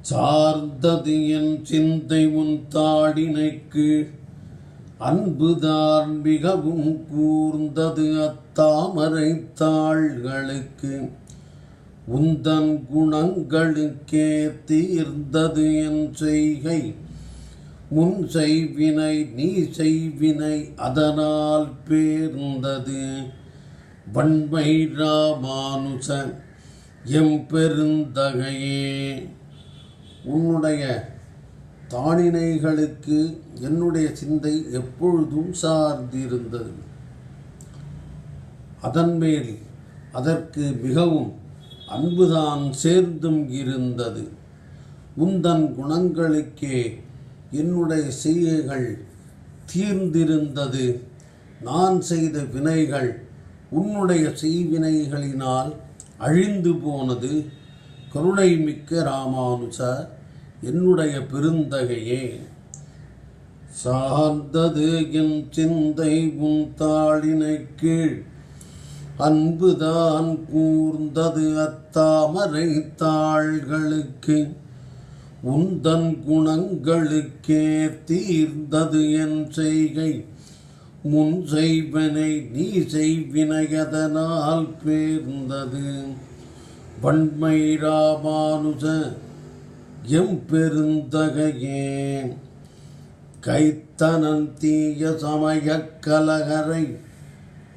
சார்ந்தது என் சிந்தை உன் தாடினைக்கு அன்புதான் மிகவும் கூர்ந்தது அத்தாமரை தாள்களுக்கு. உந்தன் குணங்களுக்கே தீர்ந்தது என் செய்கை. முன் செய்வினை நீ செய்வினை அதனால் பேர்ந்தது. வன்மை ராமானுச எம் பெருந்தகையே. உன்னுடைய தாளினைகளுக்கு என்னுடைய சிந்தை எப்பொழுதும் சார்ந்திருந்தது. அதன்மேல் அதற்கு மிகவும் அன்புதான் சேர்ந்தும் இருந்தது. உந்தன் குணங்களுக்கே என்னுடைய செய்கைகள் தீர்ந்திருந்தது. நான் செய்த வினைகள் உன்னுடைய செய்வினைகளினால் அழிந்து போனது. கருணை மிக்க ராமானுஜ என்னுடைய பெருந்தகையே சார்ந்தது என் சிந்தை உன் தாளினை கீழ். அன்புதான் கூர்ந்தது அத்தாமரை தாள்களுக்கு. உந்தன் குணங்களுக்கே தீர்ந்தது என் செய்கை. முன் செய்வனை நீ செய்வினையதனால் பேர்ந்தது. வன்மை ராமானுஜ எம் பெருந்தகையே கைத்தனன் தீய சமயக் கலகரை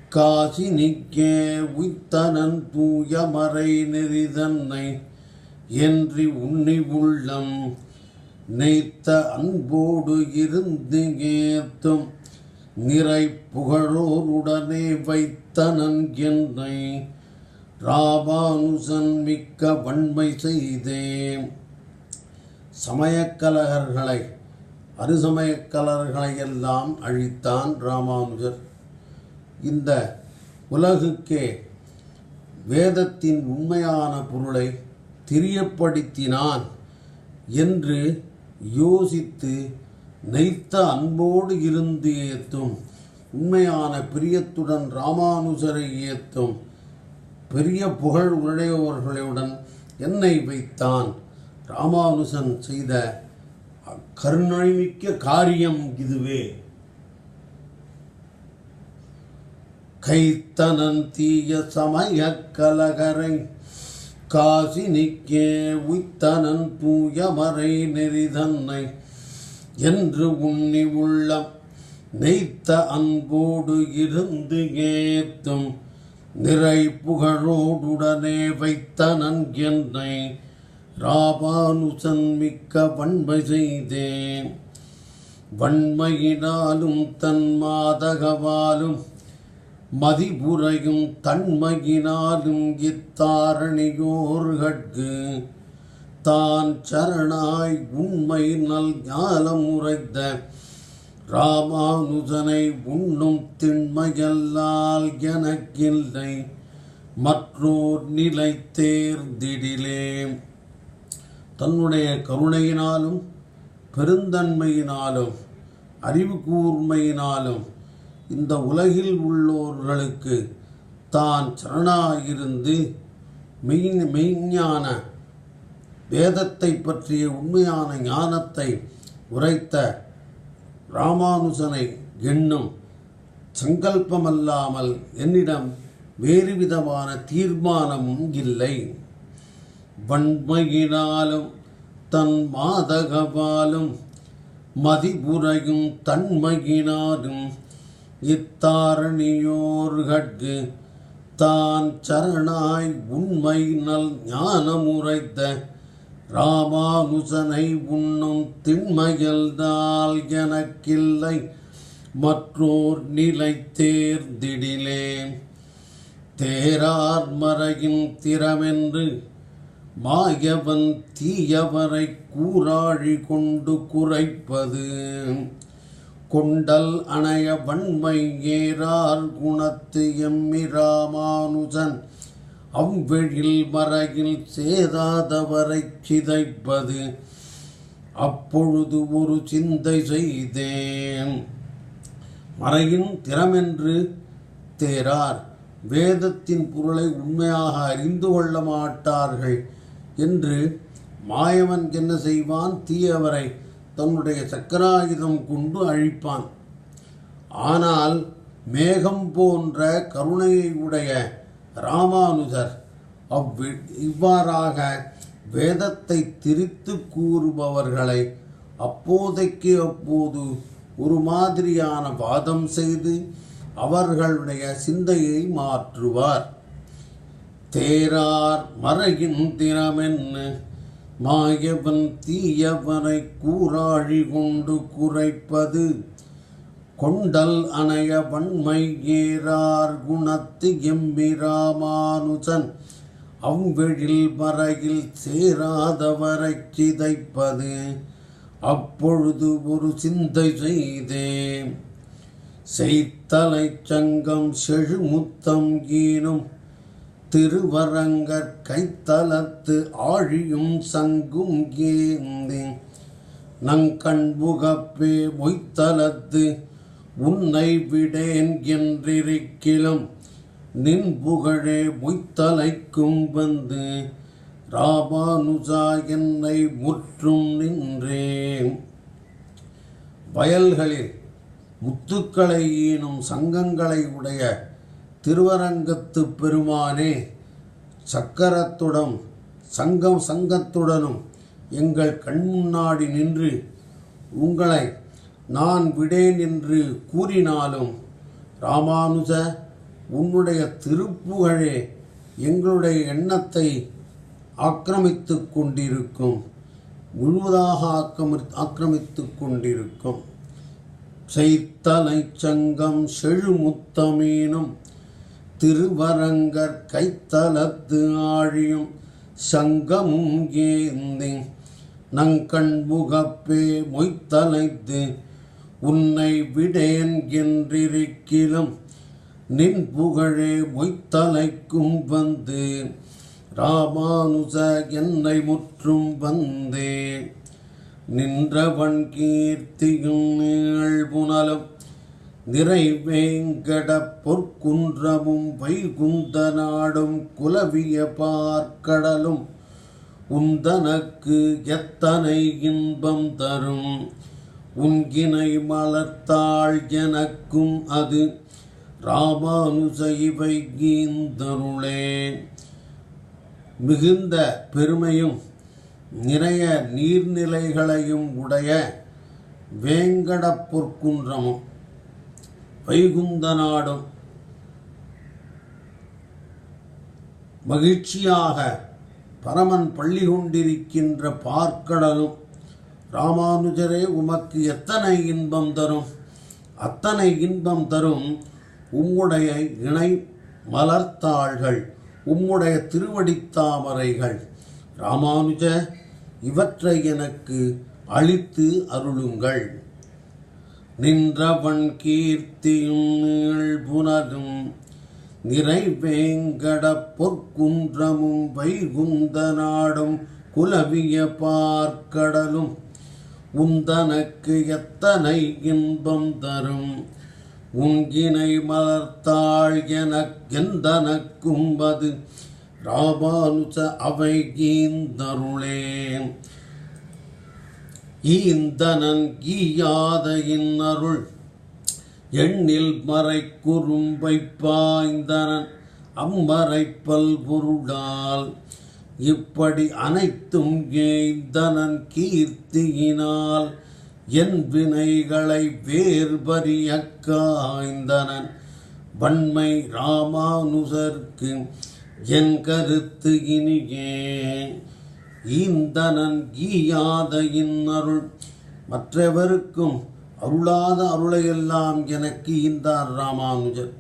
காசி நிக்கே உய்த்தனன் தூயமறை நெறிதன்னை என்றி உன்னி உள்ளம். நெய்த்த அன்போடு இருந்து ஏத்தும் நிறை புகழோருடனே வைத்தனன் என்னை ராமானுசன் மிக்க வன்மை செய்தேன். சமயக்கலகர்களை அருசமயக்கலர்களை எல்லாம் அழித்தான் ராமானுஜர். இந்த உலகுக்கே வேதத்தின் உண்மையான பொருளை தெரியப்படுத்தினான் என்று யோசித்து நெய்த்த அன்போடு இருந்து ஏத்தும் உண்மையான பிரியத்துடன் ராமானுஜரை ஏத்தும் பெரிய புகழ் உடையவர்களுடன் என்னை வைத்தான். ராமானுசன் செய்த கருணைமிக்க காரியம் இதுவே. கைத்தனன் தீய சமய கலகரை காசி நிக்கே உய்த்தனன் தூயமறை நெறிதன்னை என்று உண்ணி உள்ளம் நெய்த்த அன்போடு இருந்து ஏத்தும் நிறை புகழோடுடனே வைத்தனன் என்னை ராபானுசன் மிக்க வன்மை செய்தேன். வன்மையினாலும் தன் மாதகவாலும் மதிபுரையும் தன்மையினாலும் இத்தாரணியோர்கட்கு. தான் சரணாய் உண்மை நல் ஞானம் உரைத்த ராமானுஜனை உண்ணும் திண்மையல்லால் எனக்கில்லை. மற்றோர் நிலை தேர்ந்திடிலே தன்னுடைய கருணையினாலும் பெருந்தன்மையினாலும் அறிவு கூர்மையினாலும் இந்த உலகில் உள்ளோர்களுக்கு தான் சரணாயிருந்து மெய் மெய்ஞான வேதத்தை பற்றிய உண்மையான ஞானத்தை உரைத்த ராமானுஜனை எண்ணும் சங்கல்பமல்லாமல் என்னிடம் வேறு விதமான தீர்மானமும் இல்லை. வன்மையினாலும் தன் மாதகவாலும் மதிபுரையும் தன்மையினாலும் இத்தாரணியோர்கட்கு தான் சரணாய் உண்மை நல் ஞானமுரைத்த ராமானுசனை உண்ணும் திண்மையல்தால் எனக்கில்லை மற்றோர் நிலை தேர்ந்திடிலே தேரார்மறையின் திறமென்று மாயவன் தீயவரை கூறாழி கொண்டு குறைப்பது. கொண்டல் அணைய வன்மை ஏறார் குணத்து எம்மி ராமானுஜன் அவ்வெழில் மறையில் சேதாதவரை சிதைப்பது. அப்பொழுது ஒரு சிந்தை செய்தேன். மறையின் திறமென்று தேரார் வேதத்தின் பொருளை உண்மையாக அறிந்து கொள்ள மாட்டார்கள். என்று மாயவன் என்ன செய்வான்? தீயவரை தன்னுடைய சக்கராயுதம் கொண்டு அழிப்பான். ஆனால் மேகம் போன்ற கருணையை உடைய ராமானுஜர் அவ்வி இவ்வாறாக வேதத்தை திரித்து கூறுபவர்களை அப்போதைக்கு அப்போது ஒரு மாதிரியான வாதம் செய்து அவர்களுடைய சிந்தையை மாற்றுவார். தேரார் மறையின் மாயவன் தீயவனை கூறாழி கொண்டு குறைப்பது. கொண்டல் அணைய வன்மை ஏறார் குணத்து எம்பிராமானுஜன். அவ்வெழில் மறையில் சேராதவரைச் சிதைப்பது அப்பொழுது ஒரு சிந்தை செய்தேன் செய்தலை சங்கம் செழுமுத்தம் கீனும் திருவரங்கற் கைத்தலத்து ஆழியும் சங்கும் ஏந்தி நங்கண்புகப்பே மொய்த்தலத்து உன்னை விடேன் என்றிருக்கிலும் நின் புகழே மொய்த்தலைக்கும் வந்து ராமானுஜா என்னை முற்றும் நின்றேன். வயல்களில் முத்துக்களை ஈனும் சங்கங்களை உடைய திருவரங்கத்து பெருமானே சக்கரத்துடன் சங்கம் சங்கத்துடனும் எங்கள் கண் முன்னாடி நின்று உங்களை நான் விடேன் என்று கூறினாலும் ராமானுஜ உன்னுடைய திருப்புகழே எங்களுடைய எண்ணத்தை ஆக்கிரமித்து கொண்டிருக்கும் முழுவதாக ஆக்கிரமி ஆக்கிரமித்து கொண்டிருக்கும். செய்தலை சங்கம் செழுமுத்தமீனும் திருவரங்கர் கைத்தலத்து ஆழியும் சங்கமும் ஏந்தி நங்கண் முகப்பே மொய்த்தலைத்து உன்னை விடேன் என்றிருக்கிலும் நின் புகழே மொய்த்தலைக்கும் வந்து ராமானுஜ என்னை முற்றும் வந்தே. நின்றவன் கீர்த்தியும் நீள் புனலும் நிறைவேங்கட பொற்குன்றமும் வைகுந்த நாடும் குலவிய பார்க்கடலும் உந்தனக்கு எத்தனை இன்பம் தரும்? உன்கினை மலர்த்தாள் எனக்கும் அது ராமானுஜ இவை கீந்தருளே மிகுந்த பெருமையும் நிறைய நீர்நிலைகளையும் உடைய வேங்கடப்பொற்குன்றமும் வைகுந்த நாடும் மகிழ்ச்சியாக பரமன் பள்ளி கொண்டிருக்கின்ற பார்க்கடலும் ராமானுஜரே உமக்கு எத்தனை இன்பம் தரும்? அத்தனை இன்பம் தரும் உம்முடைய இணை மலர்த்தாள்கள் உம்முடைய திருவடித்தாமரைகள். ராமானுஜ இவற்றை எனக்கு அளித்து அருளுங்கள். நின்றவன் கீர்த்தியும் நீழ்புனலும் நிறைவேங்கட பொற்குன்றமும் வைகுந்த நாடும் குலவிய பார்க்கடலும் உந்தனக்கு எத்தனை இன்பம் தரும்? உங்கினை மலர்த்தாள் எனக்கெந்தனக்கும் அது ராமானுஜ அவை கீந்தருளேன் ஈந்தனன் ஈயாத இன்னருள் எண்ணில் மறை குறும்பை பாய்ந்தனன் அம்மறை பல்பொருளால் இப்படி அனைத்தும் ஏய்ந்தனன் கீர்த்தியினால் என் வினைகளை வேர்பறிய காய்ந்தனன். வன்மை ராமானுசர்க்கு என் கருத்து இனியே. ஈந்தனன் ஈயாத இன்னருள். மற்றவருக்கும் அருளாத அருளையெல்லாம் எனக்கு ஈந்தார் ராமானுஜர்.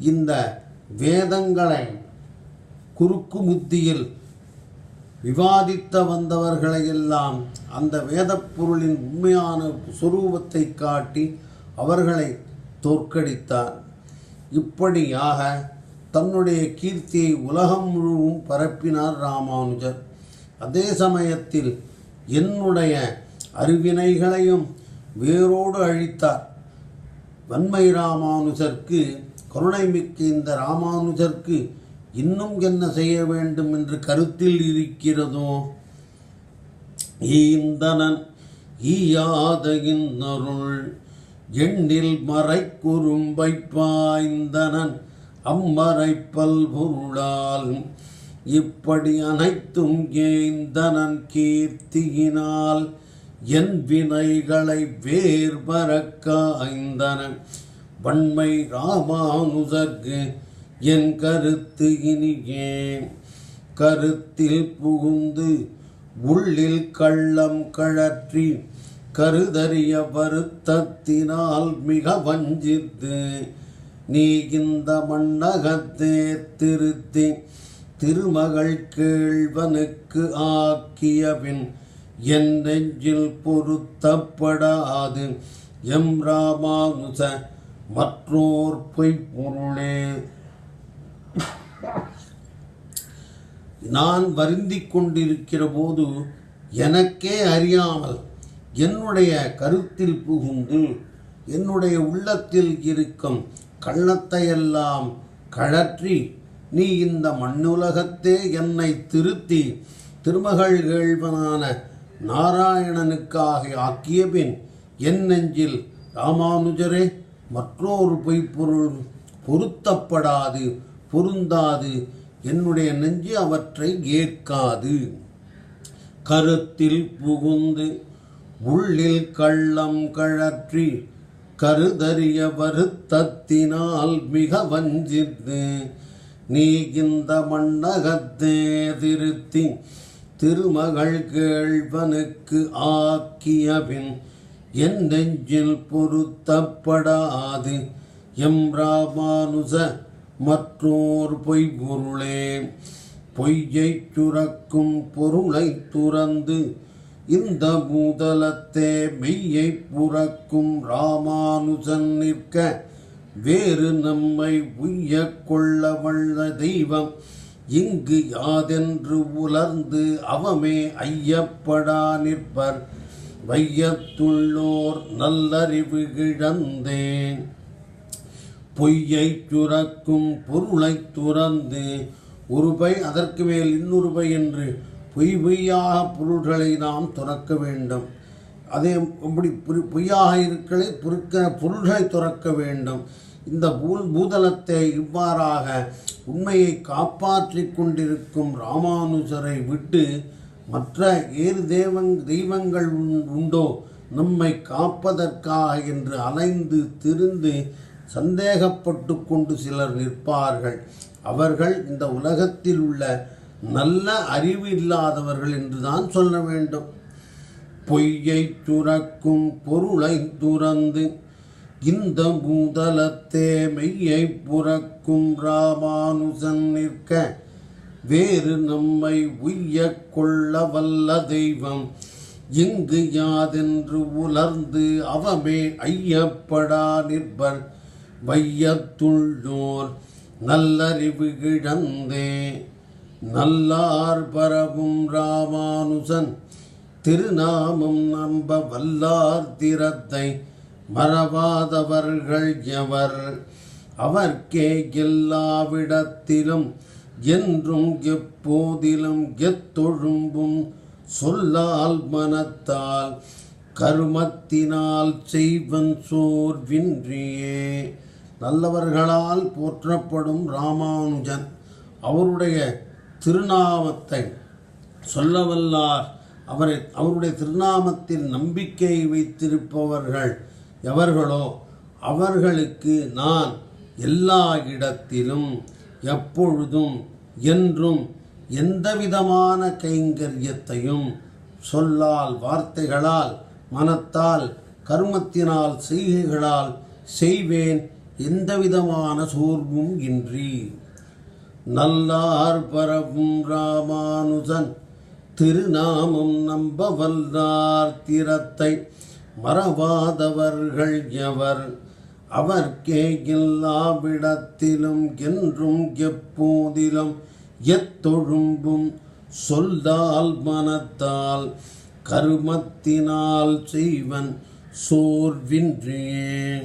இந்த வேதங்களை குறுக்கு முத்தியில் விவாதித்த வந்தவர்களையெல்லாம் அந்த வேதப் பொருளின் உண்மையான சுரூபத்தை காட்டி அவர்களை தோற்கடித்தார். இப்படியாக தன்னுடைய கீர்த்தியை உலகம் முழுவதும் பரப்பினார் ராமானுஜர். அதே சமயத்தில் என்னுடைய அறிவினைகளையும் வேரோடு அழித்தார். வன்மை ராமானுஜர்க்கு கருணை மிக்க இந்த ராமானுஜர்க்கு இன்னும் என்ன செய்ய வேண்டும் என்று கருத்தில் இருக்கிறதோ? ஈந்தனன் ஈயாத இன்னருள் எண்ணில் மறைக்குறும்பை பாய்ந்தனன் அம்மறை பல்பொருளால் இப்படி அனைத்தும் ஏந்தனன் கீர்த்தியினால்? என் வினைகளை வேர்பறக்காய்ந்தனன் வன்மை ராமானுஜர்க்கு என் கருத்து இனியே. கருத்தில் புகுந்து உள்ளில் கள்ளம் கழற்றி கருதறிய வருத்தத்தினால் மிக வஞ்சித்து நீ இந்த மண்ணகத்தே திருத்தி திருமகள் கேள்வனுக்கு ஆக்கியபின் என் நெஞ்சில் பொருத்தப்படாது. எம் ராமானுச மற்றோர் பொய்ப்பொருளே. நான் வருந்தி கொண்டிருக்கிற போது எனக்கே அறியாமல் என்னுடைய கருத்தில் புகுந்து என்னுடைய உள்ளத்தில் இருக்கும் கள்ளத்தையெல்லாம் கழற்றி நீ இந்த மண்ணுலகத்தே என்னை திருத்தி திருமகள் கேள்வனான நாராயணனுக்காக ஆக்கிய பின் என் நெஞ்சில் ராமானுஜரே மற்றொரு பொய்ப்பொருள் பொருத்தப்படாது பொருந்தாது என்னுடைய நெஞ்சு அவற்றை ஏற்காது. கருத்தில் புகுந்து உள்ளில் கள்ளம் கழற்றி கருதறிய வருத்தத்தினால் மிக வஞ்சித்து நீ இந்த மண்ணகத்தே திருத்தி திருமகள் கேள்வனுக்கு ஆக்கியபின் என் நெஞ்சில் பொருத்தப்படாது எம் ராமானுச மற்றோர் பொய்பொருளே. பொய்யைச் சுரக்கும் பொருளை துறந்து இந்த மூதலத்தே மெய்யை புறக்கும் ராமானுஜன் நிற்க வேறு நம்மை உய்ய கொள்ள வல்ல தெய்வம் இங்கு யாதென்று உலர்ந்து அவமே ஐயப்படா நிற்பர். வையத்துள்ளோர் நல்லறிவு கிழந்தேன் பொய்யை சுரக்கும் பொருளை துறந்து ஒரு பை அதற்கு மேல் இன்னொரு பை என்று பொய் பொய்யாக பொருள்களை நாம் துறக்க வேண்டும். அதே இப்படி பொய்யாக இருக்கிற பொருட்க பொருள்களை துறக்க வேண்டும். இந்த பூ பூதலத்தை இவ்வாறாக உண்மையை காப்பாற்றிக் கொண்டிருக்கும் ராமானுஜரை விட்டு மற்ற ஏறு தேவங் தெய்வங்கள் உண்- உண்டோ? நம்மை காப்பதற்காக என்று அலைந்து திரிந்து சந்தேகப்பட்டு கொண்டு சிலர் நிற்பார்கள். அவர்கள் இந்த உலகத்தில் உள்ள நல்ல அறிவு இல்லாதவர்கள் என்றுதான் சொல்ல வேண்டும். பொய்யை துறக்கும் பொருளை துறந்து இந்த பூதலத்தே மெய்யை புறக்கும் ராமானுஜன் நிற்க வேறு நம்மை உய்ய கொள்ள வல்ல தெய்வம். இங்கு யாதென்று உலர்ந்து அவமே ஐயப்படா நிற்பர். வையத்துள்ளோர் நல்லறிவு கிழந்தே நல்லார் பரவும் ராமானுஜன் திருநாமம் நம்ப வல்லார் திறத்தை மறவாதவர்கள் எவர்? அவர்க்கே எல்லாவிடத்திலும் என்றும் எப்போதிலும் எத்தொழும்பும் சொல்லால் மனத்தால் கருமத்தினால் செய்வன் சோர்வின்றியே. நல்லவர்களால் போற்றப்படும் ராமானுஜன் அவருடைய திருநாமத்தை சொல்லவல்லார் அவரை அவருடைய திருநாமத்தில் நம்பிக்கை வைத்திருப்பவர்கள் எவர்களோ அவர்களுக்கு நான் எல்லா இடத்திலும் எப்பொழுதும் என்றும் எந்தவிதமான கைங்கரியத்தையும் சொல்லால் வார்த்தைகளால் மனத்தால் கர்மத்தினால் செய்கைகளால் செய்வேன். எந்தவிதமான சோர்வும் இன்றி. நல்லார் பரவும் ராமானுஜன். திருநாமம் நம்ப வல்லார் திறத்தை மறவாதவர்கள் எவர்? அவர்க்கே எல்லாவிடத்திலும் என்றும் எப்போதிலும் எத்தொழும்பும் சொல்லால் மனத்தால் கருமத்தினால் செய்வன் சோர்வின்றியே